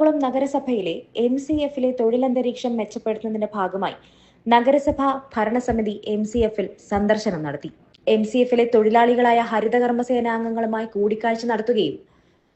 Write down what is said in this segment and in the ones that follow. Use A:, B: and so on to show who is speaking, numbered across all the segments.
A: എറണാകുളം നഗരസഭയിലെ M C എഫിലെ തൊഴിലന്തരീക്ഷം മെച്ചപ്പെടുത്തുന്നതിന്റെ ഭാഗമായി നഗരസഭ ഭരണസമിതി എം സി എഫിൽ സന്ദർശനം നടത്തി. എം സി എഫിലെ തൊഴിലാളികളായ ഹരിതകർമ്മസേന അംഗങ്ങളുമായി കൂടിക്കാഴ്ച നടത്തുകയും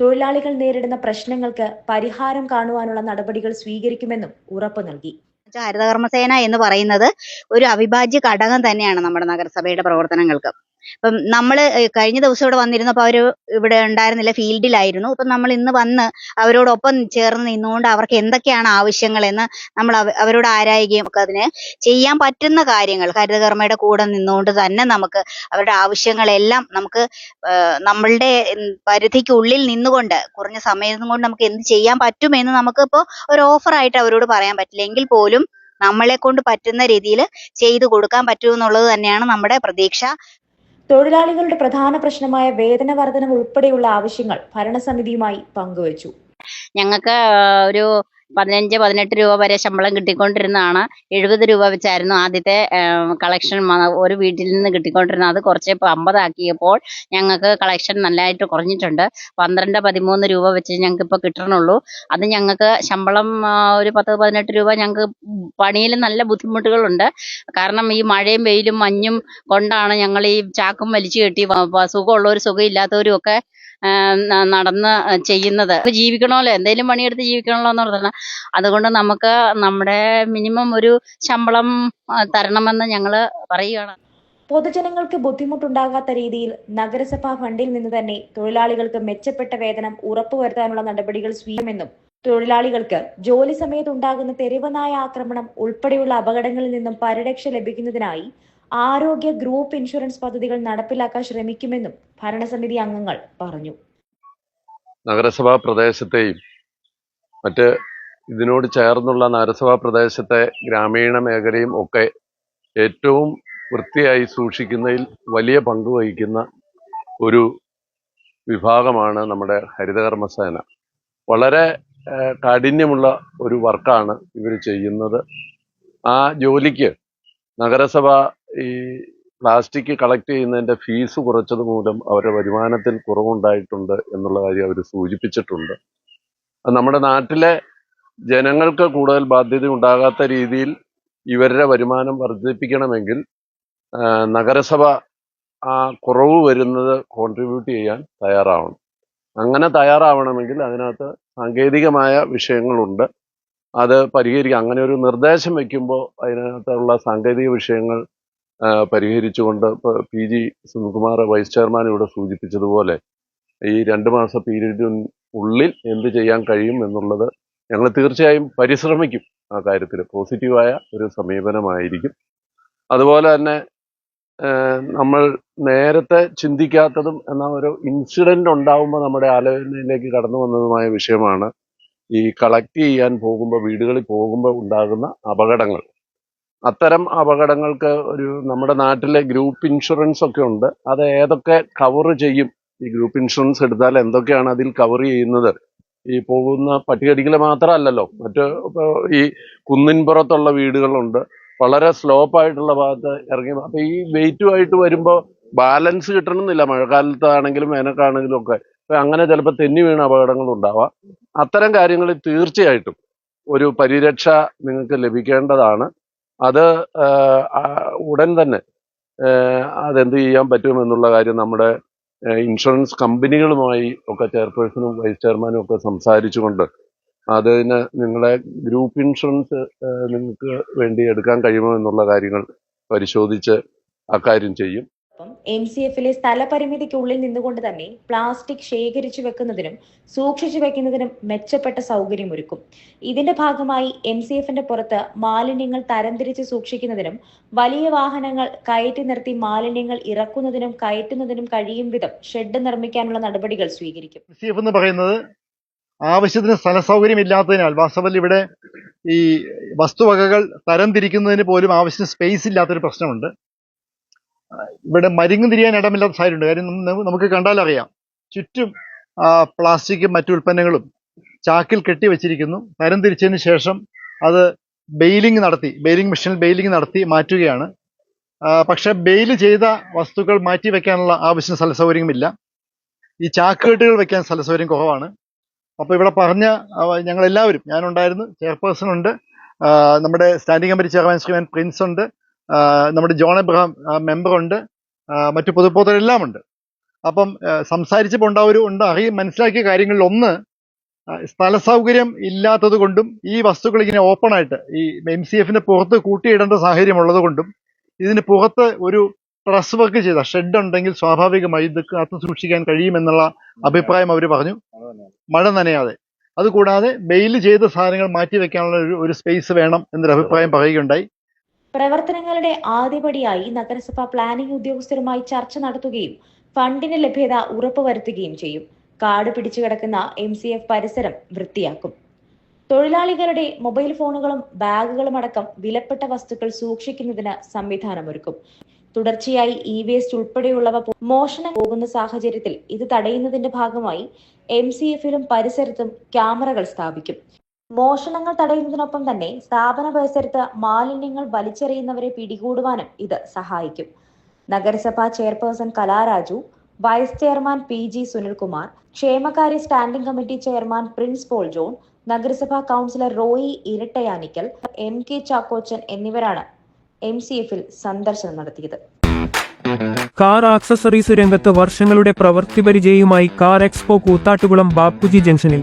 A: തൊഴിലാളികൾ നേരിടുന്ന പ്രശ്നങ്ങൾക്ക് പരിഹാരം കാണുവാനുള്ള നടപടികൾ സ്വീകരിക്കുമെന്നും ഉറപ്പു നൽകി.
B: ഹരിതകർമ്മസേന എന്ന് പറയുന്നത് ഒരു അവിഭാജ്യ ഘടകം തന്നെയാണ് നമ്മുടെ നഗരസഭയുടെ പ്രവർത്തനങ്ങൾക്ക്. ഇപ്പം നമ്മൾ കഴിഞ്ഞ ദിവസം ഇവിടെ വന്നിരുന്നപ്പോൾ അവർ ഇവിടെ ഉണ്ടായിരുന്നില്ല ഫീൽഡിലായിരുന്നു. ഇപ്പം നമ്മൾ ഇന്ന് വന്ന് അവരോടൊപ്പം ചേർന്ന് നിന്നുകൊണ്ട് അവർക്ക് എന്തൊക്കെയാണ് ആവശ്യങ്ങളെന്ന് നമ്മൾ അവരോട് ആരായുകയും ഒക്കെ അതിന് ചെയ്യാൻ പറ്റുന്ന കാര്യങ്ങൾ ഹരിതകർമ്മയുടെ കൂടെ നിന്നുകൊണ്ട് തന്നെ നമുക്ക് അവരുടെ ആവശ്യങ്ങളെല്ലാം നമുക്ക് നമ്മളുടെ പരിധിക്കുള്ളിൽ നിന്നുകൊണ്ട് കുറഞ്ഞ സമയം കൊണ്ട് നമുക്ക് എന്ത് ചെയ്യാൻ പറ്റുമെന്ന് നമുക്കിപ്പോൾ ഒരു ഓഫറായിട്ട് അവരോട് പറയാൻ പറ്റില്ല. എങ്കിൽ പോലും നമ്മളെ കൊണ്ട് പറ്റുന്ന രീതിയിൽ ചെയ്തു കൊടുക്കാൻ പറ്റുമെന്നുള്ളത് തന്നെയാണ് നമ്മുടെ പ്രതീക്ഷ.
A: തൊഴിലാളികളുടെ പ്രധാന പ്രശ്നമായ വേതന വർധനം ഉൾപ്പെടെയുള്ള ആവശ്യങ്ങൾ ഭരണസമിതിയുമായി പങ്കുവച്ചു.
B: ഞങ്ങൾക്ക് ഒരു പതിനഞ്ച് പതിനെട്ട് രൂപ വരെ ശമ്പളം കിട്ടിക്കൊണ്ടിരുന്നതാണ്. എഴുപത് രൂപ വെച്ചായിരുന്നു ആദ്യത്തെ കളക്ഷൻ ഒരു വീട്ടിൽ നിന്ന് കിട്ടിക്കൊണ്ടിരുന്നത്. അത് കുറച്ച് അമ്പതാക്കിയപ്പോൾ ഞങ്ങൾക്ക് കളക്ഷൻ നല്ലതായിട്ട് കുറഞ്ഞിട്ടുണ്ട്. പന്ത്രണ്ട് പതിമൂന്ന് രൂപ വെച്ച് ഞങ്ങൾക്ക് ഇപ്പോൾ കിട്ടണുള്ളൂ. അത് ഞങ്ങൾക്ക് ശമ്പളം ഒരു പത്ത് പതിനെട്ട് രൂപ ഞങ്ങൾക്ക് പണിയിൽ നല്ല ബുദ്ധിമുട്ടുകളുണ്ട്. കാരണം ഈ മഴയും വെയിലും മഞ്ഞും കൊണ്ടാണ് ഞങ്ങൾ ഈ ചാക്കും വലിച്ചു കെട്ടി സുഖമുള്ളവർ സുഖമില്ലാത്തവരും ഒക്കെ നടന്ന് ചെയ്യുന്നത്. ജീവിക്കണമല്ലോ. എന്തെങ്കിലും പണിയെടുത്ത് ജീവിക്കണമല്ലോ എന്ന് പറഞ്ഞാൽ അതുകൊണ്ട് നമുക്ക് നമ്മുടെ മിനിമം ഒരു ശമ്പളം തരണമെന്ന് ഞങ്ങൾ പറയുകയാണ്.
A: പൊതുജനങ്ങൾക്ക് ബുദ്ധിമുട്ടുണ്ടാകാത്ത രീതിയിൽ നഗരസഭാ ഫണ്ടിൽ നിന്ന് തന്നെ തൊഴിലാളികൾക്ക് മെച്ചപ്പെട്ട വേതനം ഉറപ്പുവരുത്താനുള്ള നടപടികൾ സ്വീകരിക്കുമെന്നും തൊഴിലാളികൾക്ക് ജോലി സമയത്ത് ഉണ്ടാകുന്ന തെരുവ് നായ ആക്രമണം ഉൾപ്പെടെയുള്ള അപകടങ്ങളിൽ നിന്നും പരിരക്ഷ ലഭിക്കുന്നതിനായി ആരോഗ്യ ഗ്രൂപ്പ് ഇൻഷുറൻസ് പദ്ധതികൾ നടപ്പിലാക്കാൻ ശ്രമിക്കുമെന്നും ഭരണസമിതി അംഗങ്ങൾ പറഞ്ഞു.
C: നഗരസഭാ പ്രദേശത്തെയും മറ്റ് ഇതിനോട് ചേർന്നുള്ള നഗരസഭാ പ്രദേശത്തെ ഗ്രാമീണ മേഖലയും ഒക്കെ ഏറ്റവും വൃത്തിയായി സൂക്ഷിക്കുന്നതിൽ വലിയ പങ്ക് വഹിക്കുന്ന ഒരു വിഭാഗമാണ് നമ്മുടെ ഹരിതകർമ്മസേന. വളരെ കാഠിന്യമുള്ള ഒരു വർക്കാണ് ഇവർ ചെയ്യുന്നത്. ആ ജോലിക്ക് നഗരസഭ ഈ പ്ലാസ്റ്റിക് കളക്ട് ചെയ്യുന്നതിന്റെ ഫീസ് കുറച്ചത് മൂലം അവരുടെ വരുമാനത്തിൽ കുറവുണ്ടായിട്ടുണ്ട് എന്നുള്ള കാര്യം അവർ സൂചിപ്പിച്ചിട്ടുണ്ട്. നമ്മുടെ നാട്ടിലെ ജനങ്ങൾക്ക് കൂടുതൽ ബാധ്യത ഉണ്ടാകാത്ത രീതിയിൽ ഇവരുടെ വരുമാനം വർദ്ധിപ്പിക്കണമെങ്കിൽ നഗരസഭ ആ കുറവ് വരുന്നത് കോൺട്രിബ്യൂട്ട് ചെയ്യാൻ തയ്യാറാവണം. അങ്ങനെ തയ്യാറാവണമെങ്കിൽ അതിനകത്ത് സാങ്കേതികമായ വിഷയങ്ങളുണ്ട്. അത് പരിഹരിക്കുക അങ്ങനെ ഒരു നിർദ്ദേശം വെക്കുമ്പോൾ അതിനകത്തുള്ള സാങ്കേതിക വിഷയങ്ങൾ പരിഹരിച്ചുകൊണ്ട് P G Sunilkumar vice chairman ഇവിടെ സൂചിപ്പിച്ചതുപോലെ ഈ രണ്ട് മാസ പീരീഡിന് ഉള്ളിൽ എന്ത് ചെയ്യാൻ കഴിയും എന്നുള്ളത് ഞങ്ങൾ തീർച്ചയായും പരിശ്രമിക്കും. ആ കാര്യത്തിൽ പോസിറ്റീവായ ഒരു സമീപനമായിരിക്കും. അതുപോലെ തന്നെ നമ്മൾ നേരത്തെ ചിന്തിക്കാത്തതും എന്നാൽ ഒരു ഇൻസിഡന്റ് ഉണ്ടാവുമ്പോൾ നമ്മുടെ ആലോചനയിലേക്ക് കടന്നു വന്നതുമായ വിഷയമാണ് ഈ കളക്ട് ചെയ്യാൻ പോകുമ്പോൾ വീടുകളിൽ പോകുമ്പോൾ ഉണ്ടാകുന്ന അപകടങ്ങൾ. അത്തരം അപകടങ്ങൾക്ക് ഒരു നമ്മുടെ നാട്ടിലെ ഗ്രൂപ്പ് ഇൻഷുറൻസ് ഒക്കെ ഉണ്ട്. അത് ഏതൊക്കെ കവർ ചെയ്യും? ഈ ഗ്രൂപ്പ് ഇൻഷുറൻസ് എടുത്താൽ എന്തൊക്കെയാണ് അതിൽ കവർ ചെയ്യുന്നത്? ഈ പോകുന്ന പട്ടികടിക്കൽ മാത്രമല്ലല്ലോ. മറ്റ് ഈ കുന്നിൻപുറത്തുള്ള വീടുകളുണ്ട്. വളരെ സ്ലോപ്പ് ആയിട്ടുള്ള ഭാഗത്ത് ഇറങ്ങി അപ്പൊ ഈ വെയിറ്റുമായിട്ട് വരുമ്പോൾ ബാലൻസ് കിട്ടണമെന്നില്ല. മഴക്കാലത്താണെങ്കിലും വേനൽക്കാണെങ്കിലും ഒക്കെ. അപ്പൊ അങ്ങനെ ചിലപ്പോൾ തെന്നി വീണ അപകടങ്ങൾ ഉണ്ടാവാം. അത്തരം കാര്യങ്ങളിൽ തീർച്ചയായിട്ടും ഒരു പരിരക്ഷ നിങ്ങൾക്ക് ലഭിക്കേണ്ടതാണ്. അത് ഉടൻ തന്നെ അതെന്ത് ചെയ്യാൻ പറ്റുമെന്നുള്ള കാര്യം നമ്മുടെ ഇൻഷുറൻസ് കമ്പനികളുമായി ഒക്കെ ചെയർപേഴ്സണും വൈസ് ചെയർമാനും ഒക്കെ സംസാരിച്ചുകൊണ്ട് അതിന് നിങ്ങളെ ഗ്രൂപ്പ് ഇൻഷുറൻസ് നിങ്ങൾക്ക് വേണ്ടി എടുക്കാൻ കഴിയുമോ എന്നുള്ള കാര്യങ്ങൾ പരിശോധിച്ച് അക്കാര്യം ചെയ്യും.
A: ഒപ്പം എം സി എഫിലെ സ്ഥലപരിമിതിക്കുള്ളിൽ നിന്നുകൊണ്ട് തന്നെ പ്ലാസ്റ്റിക് ശേഖരിച്ചു വെക്കുന്നതിനും സൂക്ഷിച്ചു വെക്കുന്നതിനും മെച്ചപ്പെട്ട സൗകര്യമൊരുക്കും. ഇതിന്റെ ഭാഗമായി എം സി എഫിന്റെ പുറത്ത് മാലിന്യങ്ങൾ തരംതിരിച്ച് സൂക്ഷിക്കുന്നതിനും വലിയ വാഹനങ്ങൾ കയറ്റി നിർത്തി മാലിന്യങ്ങൾ ഇറക്കുന്നതിനും കയറ്റുന്നതിനും കഴിയും വിധം ഷെഡ് നിർമ്മിക്കാനുള്ള നടപടികൾ സ്വീകരിക്കും.
D: സി എഫ് എന്ന് പറയുന്നത് ആവശ്യത്തിന് സ്ഥല സൗകര്യം ഇല്ലാത്തതിനാൽ വാസ്തവത്തിൽ ഇവിടെ ഈ വസ്തുവകകൾ തരംതിരിക്കുന്നതിന് പോലും ആവശ്യത്തിന് സ്പേസ് ഇല്ലാത്തൊരു പ്രശ്നമുണ്ട്. ഇവിടെ മരുങ്ങ് തിരിയാൻ ഇടമില്ലാത്ത സാഹചര്യമുണ്ട്. കാര്യം നമുക്ക് കണ്ടാൽ അറിയാം ചുറ്റും പ്ലാസ്റ്റിക്കും മറ്റു ഉൽപ്പന്നങ്ങളും ചാക്കിൽ കെട്ടി വെച്ചിരിക്കുന്നു തരം തിരിച്ചതിന് ശേഷം അത് ബെയിലിംഗ് നടത്തി ബെയിലിംഗ് മെഷീനിൽ ബെയിലിംഗ് നടത്തി മാറ്റുകയാണ്. പക്ഷേ ബെയിൽ ചെയ്ത വസ്തുക്കൾ മാറ്റി വെക്കാനുള്ള ആവശ്യം സ്ഥല സൗകര്യമില്ല. ഈ ചാക്കുകെട്ടുകൾ വെക്കാൻ സ്ഥല സൗകര്യം കുറവാണ്. അപ്പോൾ ഇവിടെ പറഞ്ഞ ഞങ്ങളെല്ലാവരും ഞാനുണ്ടായിരുന്നു ചെയർപേഴ്സൺ ഉണ്ട് നമ്മുടെ standing committee chairman Shriman Prince ഉണ്ട് നമ്മുടെ ജോൺ എബ്രഹാം മെമ്പർ ഉണ്ട് മറ്റു പൊതുപ്രവർത്തകരെല്ലാം ഉണ്ട് അപ്പം സംസാരിച്ചപ്പോൾ ഉണ്ടാവൊരു ഉണ്ട് അറിയും മനസ്സിലാക്കിയ കാര്യങ്ങളിൽ ഒന്ന് സ്ഥല സൗകര്യം ഇല്ലാത്തത് കൊണ്ടും ഈ വസ്തുക്കൾ ഇങ്ങനെ ഓപ്പൺ ആയിട്ട് ഈ എം സി എഫിന്റെ പുറത്ത് കൂട്ടിയിടേണ്ട സാഹചര്യം ഉള്ളത് കൊണ്ടും ഇതിന് പുറത്ത് ഒരു ട്രസ് വർക്ക് ചെയ്ത ഷെഡ് ഉണ്ടെങ്കിൽ സ്വാഭാവികമായി ഇത് കാത്തു സൂക്ഷിക്കാൻ കഴിയുമെന്നുള്ള അഭിപ്രായം അവർ പറഞ്ഞു. മഴ നനയാതെ. അതുകൂടാതെ ബെയിൽ ചെയ്ത സാധനങ്ങൾ മാറ്റി വെക്കാനുള്ള ഒരു ഒരു സ്പേസ് വേണം എന്നൊരു അഭിപ്രായം പറയുകയുണ്ടായി.
A: പ്രവർത്തനങ്ങളുടെ ആദ്യപടിയായി നഗരസഭ പ്ലാനിംഗ് ഉദ്യോഗസ്ഥരുമായി ചർച്ച നടത്തുകയും ഫണ്ടിന് ലഭ്യത ഉറപ്പുവരുത്തുകയും ചെയ്യും. കാട് പിടിച്ചു കിടക്കുന്ന എം സി എഫ് പരിസരം വൃത്തിയാക്കും. തൊഴിലാളികളുടെ മൊബൈൽ ഫോണുകളും ബാഗുകളും അടക്കം വിലപ്പെട്ട വസ്തുക്കൾ സൂക്ഷിക്കുന്നതിന് സംവിധാനമൊരുക്കും. തുടർച്ചയായി ഇ വേസ്റ്റ് ഉൾപ്പെടെയുള്ളവ മോഷണം പോകുന്ന സാഹചര്യത്തിൽ ഇത് തടയുന്നതിന്റെ ഭാഗമായി എം സി എഫിലും പരിസരത്തും ക്യാമറകൾ സ്ഥാപിക്കും. മോഷണങ്ങൾ തടയുന്നതിനൊപ്പം തന്നെ സ്ഥാപന പരിസരത്ത് മാലിന്യങ്ങൾ വലിച്ചെറിയുന്നവരെ പിടികൂടുവാനും ഇത് സഹായിക്കും. നഗരസഭാ chairperson Kalaraju vice chairman P G Sunilkumar ക്ഷേമകാര്യ standing committee chairman Prince Paul John നഗരസഭാ councillor Roy Irattayanickal M K Chackochan എന്നിവരാണ് എം സി എഫിൽ സന്ദർശനം നടത്തിയത്.
E: കാർ ആക്സസറീസ് രംഗത്ത് വർഷങ്ങളുടെ പ്രവൃത്തി പരിചയവുമായി കാർ എക്സ്പോ കൂത്താട്ടുകുളം ബാപ്പുജി ജംഗ്ഷനിൽ.